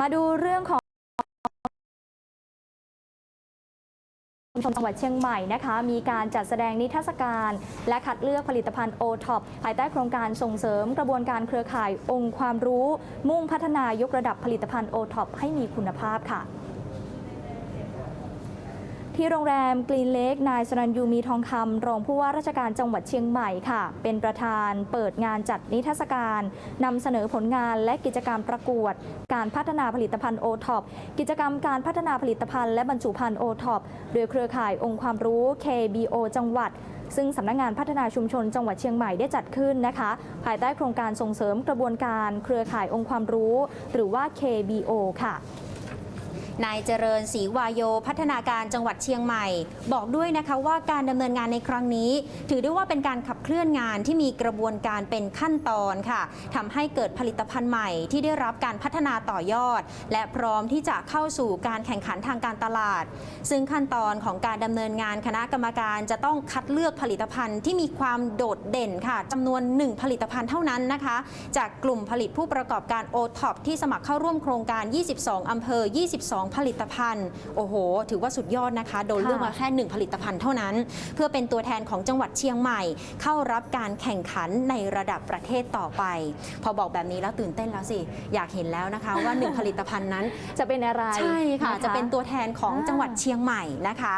มาดูเรื่องของชุมชนจังหวัดเชียงใหม่นะคะ มีการจัดแสดงนิทรรศการ และคัดเลือกผลิตภัณฑ์โอท็อปภายใต้โครงการส่งเสริมกระบวนการเครือข่ายองค์ความรู้ มุ่งพัฒนายกระดับผลิตภัณฑ์โอท็อปให้มีคุณภาพค่ะ ที่โรงแรมกรีนเลกนายสรัญยูมีทองคำรองผู้ว่าราชการจังหวัดเชียงใหม่ค่ะ เป็นประธานเปิดงานจัดนิทรรศการนำเสนอผลงานและกิจกรรมประกวด การพัฒนาผลิตภัณฑ์โอท็อปกิจกรรมการพัฒนาผลิตภัณฑ์และบรรจุภัณฑ์โอท็อปโดยเครือข่ายองค์ความรู้ KBO จังหวัดซึ่งสำนักงานพัฒนาชุมชนจังหวัดเชียงใหม่ได้จัดขึ้นนะคะ ภายใต้โครงการส่งเสริมกระบวนการเครือข่ายองค์ความรู้ หรือว่า KBO ค่ะ นายเจริญศรีวายโย พัฒนาการจังหวัดเชียงใหม่ บอกด้วยนะคะว่าการดำเนินงานในครั้งนี้ ถือได้ว่าเป็นการขับเคลื่อนงานที่มีกระบวนการเป็นขั้นตอนค่ะทำให้เกิดผลิตภัณฑ์ใหม่ที่ได้รับการพัฒนาต่อยอด และพร้อมที่จะเข้าสู่การแข่งขันทางการตลาด ซึ่งขั้นตอนของการดำเนินงานคณะกรรมการจะต้องคัดเลือกผลิตภัณฑ์ที่มีความโดดเด่นค่ะจำนวน 1 ผลิตภัณฑ์เท่านั้นนะคะ จากกลุ่มผลิตผู้ประกอบการโอท็อปที่สมัครเข้าร่วมโครงการ 22 อำเภอ 22ผลิตภัณฑ์โอ้โห ถือว่าสุดยอดนะคะ โดนเลือกมาแค่หนึ่งผลิตภัณฑ์เท่านั้น เพื่อเป็นตัวแทนของจังหวัดเชียงใหม่ เข้ารับการแข่งขันในระดับประเทศต่อไป พอบอกแบบนี้แล้วตื่นเต้นแล้วสิ อยากเห็นแล้วนะคะว่าหนึ่งผลิตภัณฑ์นั้นจะเป็นอะไรใช่ค่ะนจะเป็นตัวแทนของอ่าจังหวัดเชียงใหม่นะคะ